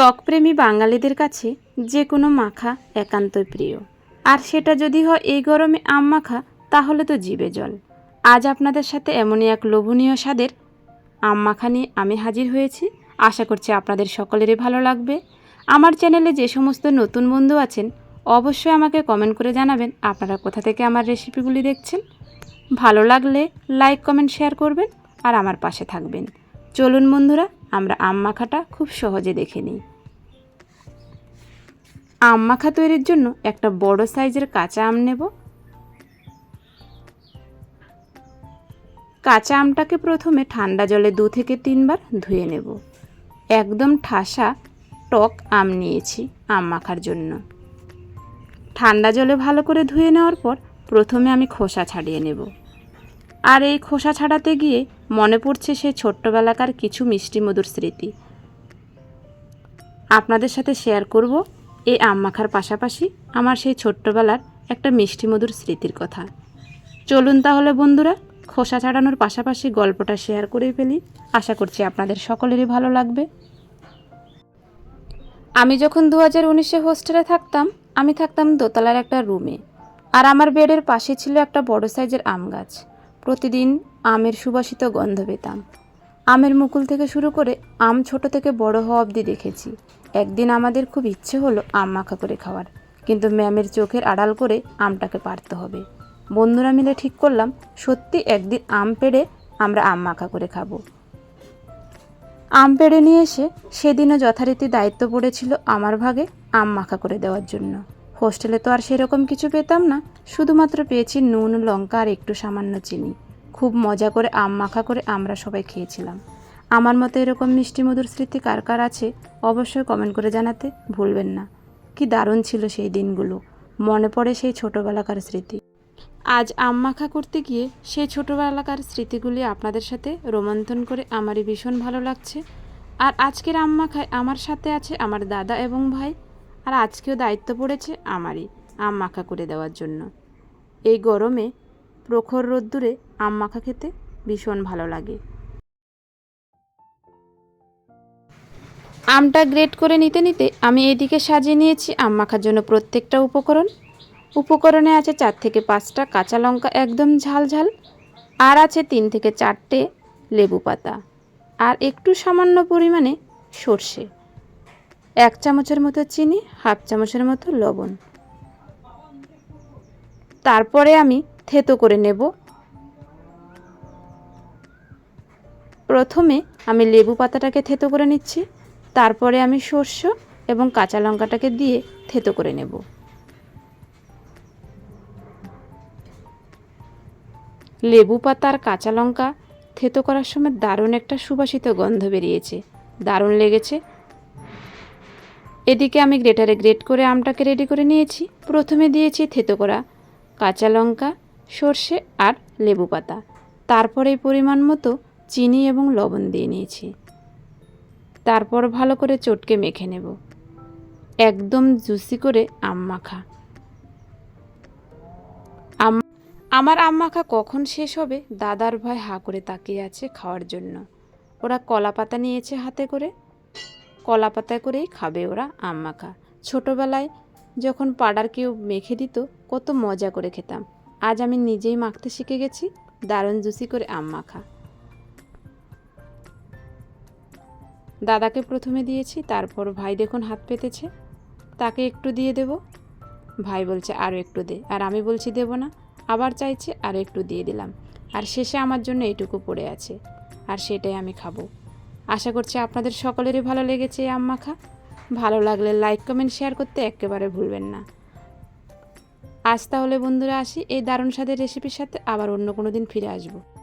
টকপ্রেমী বাঙালিদের কাছে যে কোনো মাখা একান্তই প্রিয়। আর সেটা যদি হয় এই গরমে আম মাখা, তাহলে তো জিবে জল। আজ আপনাদের সাথে এমনই এক লোভনীয় স্বাদের আম মাখা নিয়ে আমি হাজির হয়েছি। আশা করছি আপনাদের সকলেরই ভালো লাগবে। আমার চ্যানেলে যে সমস্ত নতুন বন্ধু আছেন, অবশ্যই আমাকে কমেন্ট করে জানাবেন আপনারা কোথা থেকে আমার রেসিপিগুলি দেখছেন। ভালো লাগলে লাইক, কমেন্ট, শেয়ার করবেন আর আমার পাশে থাকবেন। চলুন বন্ধুরা, আমরা আম মাখাটা খুব সহজে দেখে নিই। আম মাখা তৈরির জন্য একটা বড় সাইজের কাঁচা আম নেব। কাঁচা আমটাকে প্রথমে ঠান্ডা জলে দু থেকে তিনবার ধুয়ে নেব। একদম ঠাসা টক আম নিয়েছি আম মাখার জন্য। ঠান্ডা জলে ভালো করে ধুয়ে নেওয়ার পর প্রথমে আমি খোসা ছাড়িয়ে নেব। আর এই খোসা ছাড়াতে গিয়ে মনে পড়ছে সেই ছোট্টবেলাকার কিছু মিষ্টি মধুর স্মৃতি। আপনাদের সাথে শেয়ার করব এই আম মাখার পাশাপাশি আমার সেই ছোট্টবেলার একটা মিষ্টি মধুর স্মৃতির কথা। চলুন তাহলে বন্ধুরা, খোসা ছাড়ানোর পাশাপাশি গল্পটা শেয়ার করে ফেলি। আশা করছি আপনাদের সকলেরই ভালো লাগবে। আমি যখন দু হাজার উনিশে হোস্টেলে থাকতাম, আমি থাকতাম দোতলার একটা রুমে। আর আমার বেডের পাশে ছিল একটা বড় সাইজের আম গাছ। প্রতিদিন আমের সুবাসিত গন্ধ পেতাম। আমের মুকুল থেকে শুরু করে আম ছোট থেকে বড় হওয়া অবধি দেখেছি। একদিন আমাদের খুব ইচ্ছে হলো আম মাখা করে খাওয়ার, কিন্তু ম্যামের চোখের আড়াল করে আমটাকে পারতে হবে। বন্ধুরা মিলে ঠিক করলাম, সত্যি একদিন আম পেড়ে আমরা আম মাখা করে খাব। আম পেড়ে নিয়ে এসে সেদিনও যথারীতি দায়িত্ব পড়েছিল আমার ভাগে আম মাখা করে দেওয়ার জন্য। হোস্টেলে তো আর সেরকম কিছু পেতাম না, শুধুমাত্র পেয়েছি নুন, লঙ্কা আর একটু সামান্য চিনি। খুব মজা করে আম মাখা করে আমরা সবাই খেয়েছিলাম। আমার মতো এরকম মিষ্টি মধুর স্মৃতি কার কার আছে, অবশ্যই কমেন্ট করে জানাতে ভুলবেন না। কি দারুণ ছিল সেই দিনগুলো। মনে পড়ে সেই ছোটোবেলাকার স্মৃতি। আজ আম মাখা করতে গিয়ে সেই ছোটোবেলাকার স্মৃতিগুলি আপনাদের সাথে রোমন্থন করে আমারই ভীষণ ভালো লাগছে। আর আজকের আম মাখায় আমার সাথে আছে আমার দাদা এবং ভাই, আর আজকেও দায়িত্ব পড়েছে আমারই আম মাখা করে দেওয়ার জন্য। এই গরমে প্রখর রোদ্দুরে আম মাখা খেতে ভীষণ ভালো লাগে। আমটা গ্রেট করে নিতে নিতে আমি এদিকে সাজিয়ে নিয়েছি আম মাখার জন্য প্রত্যেকটা উপকরণ। উপকরণে আছে চার থেকে পাঁচটা কাঁচা লঙ্কা একদম ঝাল ঝাল, আর আছে তিন থেকে চারটে লেবু পাতা, আর একটু সামান্য পরিমাণে সর্ষে, এক চামচের মতো চিনি, হাফ চামচের মতো লবণ। তারপরে আমি থেতো করে নেব। প্রথমে আমি লেবু পাতাটাকে থেতো করে নিচ্ছি, তারপরে আমি সর্ষে এবং কাঁচা লঙ্কাটাকে দিয়ে থেতো করে নেব। লেবু পাতা আর কাঁচা লঙ্কা থেতো করার সময় দারুণ একটা সুবাসিত গন্ধ বেরিয়েছে, দারুণ লেগেছে। এদিকে আমি গ্রেটারে গ্রেট করে আমটাকে রেডি করে নিয়েছি। প্রথমে দিয়েছি থেতো করা কাঁচা লঙ্কা সর্ষে আর লেবু পাতা। তারপরে পরিমাণ মতো চিনি এবং লবণ দিয়ে নিয়েছি। তারপর ভালো করে চটকে মেখে নেব। একদম জুসি করে আম মাখা। আম আমার আম মাখা কখন শেষ হবে দাদার ভাই হা করে তাকিয়ে আছে খাওয়ার জন্য। ওরা কলা পাতা নিয়েছে হাতে করে। কলা পাতায় করেই খাবে ওরা আম মাখা। ছোটোবেলায় যখন পাড়ার কেউ মেখে দিত, কত মজা করে খেতাম। আজ আমি নিজেই মাখতে শিখে গেছি। দারুণ জুসি করে আম মাখা। দাদাকে প্রথমে দিয়েছি, তারপর ভাই দেখুন হাত পেতেছে। তাকে একটু দিয়ে দেব। ভাই বলছে আরও একটু দে। আর আমি বলছি, দেব না। আবার চাইছে, আর একটু দিয়ে দিলাম। আর শেষে আমার জন্য এইটুকু পড়ে আছে। আর সেটাই আমি খাব। আশা করছি আপনাদের সকলেরই ভালো লেগেছে এই আম মাখা। ভালো লাগলে লাইক কমেন্ট শেয়ার করতে একেবারে ভুলবেন না। আজ তাহলে বন্ধুরা আসি, এই দারুণ স্বাদের রেসিপির সাথে আবার অন্য কোনো দিন ফিরে আসব।